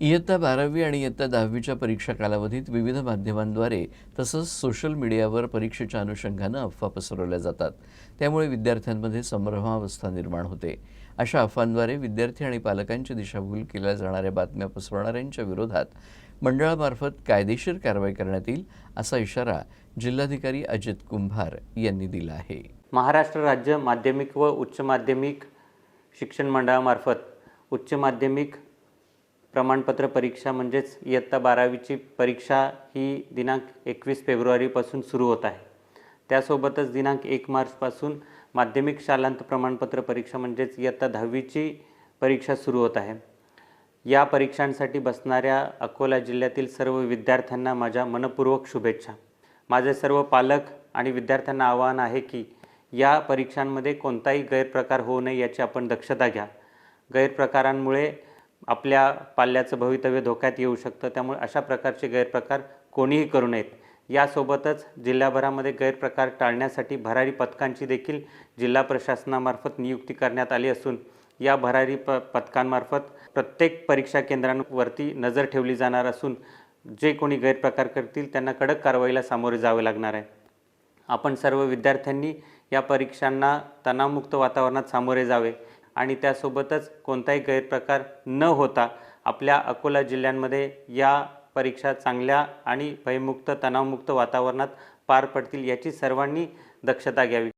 इयत्ता बारावी आणि इयत्ता दहावीच्या परीक्षा कालावधीत विविध माध्यमांद्वारे तसंच सोशल मीडियावर परीक्षेच्या अनुषंगानं अफवा पसरवल्या जातात. त्यामुळे विद्यार्थ्यांमध्ये संभ्रमावस्था निर्माण होते. अशा अफवांद्वारे विद्यार्थी आणि पालकांची दिशाभूल केल्या जाणाऱ्या बातम्या पसरवणाऱ्यांच्या विरोधात मंडळामार्फत कायदेशीर कारवाई करण्यात येईल असा इशारा जिल्हाधिकारी अजित कुंभार यांनी दिला आहे. महाराष्ट्र राज्य माध्यमिक व उच्च माध्यमिक शिक्षण मंडळामार्फत उच्च माध्यमिक प्रमाणपत्र परीक्षा म्हणजेच इयत्ता बारावीची परीक्षा ही दिनांक एकवीस फेब्रुवारीपासून सुरू होत आहे. त्यासोबतच दिनांक एक मार्चपासून माध्यमिक शालांत प्रमाणपत्र परीक्षा म्हणजेच इयत्ता दहावीची परीक्षा सुरू होत आहे. या परीक्षांसाठी बसणाऱ्या अकोला जिल्ह्यातील सर्व विद्यार्थ्यांना माझ्या मनपूर्वक शुभेच्छा. माझे सर्व पालक आणि विद्यार्थ्यांना आवाहन आहे की या परीक्षांमध्ये कोणताही गैरप्रकार होऊ नये याची आपण दक्षता घ्या. गैरप्रकारांमुळे आपल्या पाल्याचं भवितव्य धोक्यात येऊ शकतं. त्यामुळे अशा प्रकारचे गैरप्रकार कोणीही करू नयेत. यासोबतच जिल्हाभरामध्ये गैरप्रकार टाळण्यासाठी भरारी पथकांची देखील जिल्हा प्रशासनामार्फत नियुक्ती करण्यात आली असून या भरारी प पथकांमार्फत प्रत्येक परीक्षा केंद्रांवरती नजर ठेवली जाणार असून जे कोणी गैरप्रकार करतील त्यांना कडक कारवाईला सामोरे जावे लागणार आहे. आपण सर्व विद्यार्थ्यांनी या परीक्षांना तणावमुक्त वातावरणात सामोरे जावे. आणि त्यासोबतच कोणताही गैरप्रकार न होता आपल्या अकोला जिल्ह्यांमध्ये या परीक्षा चांगल्या आणि भयमुक्त तणावमुक्त वातावरणात पार पडतील याची सर्वांनी दक्षता घ्यावी.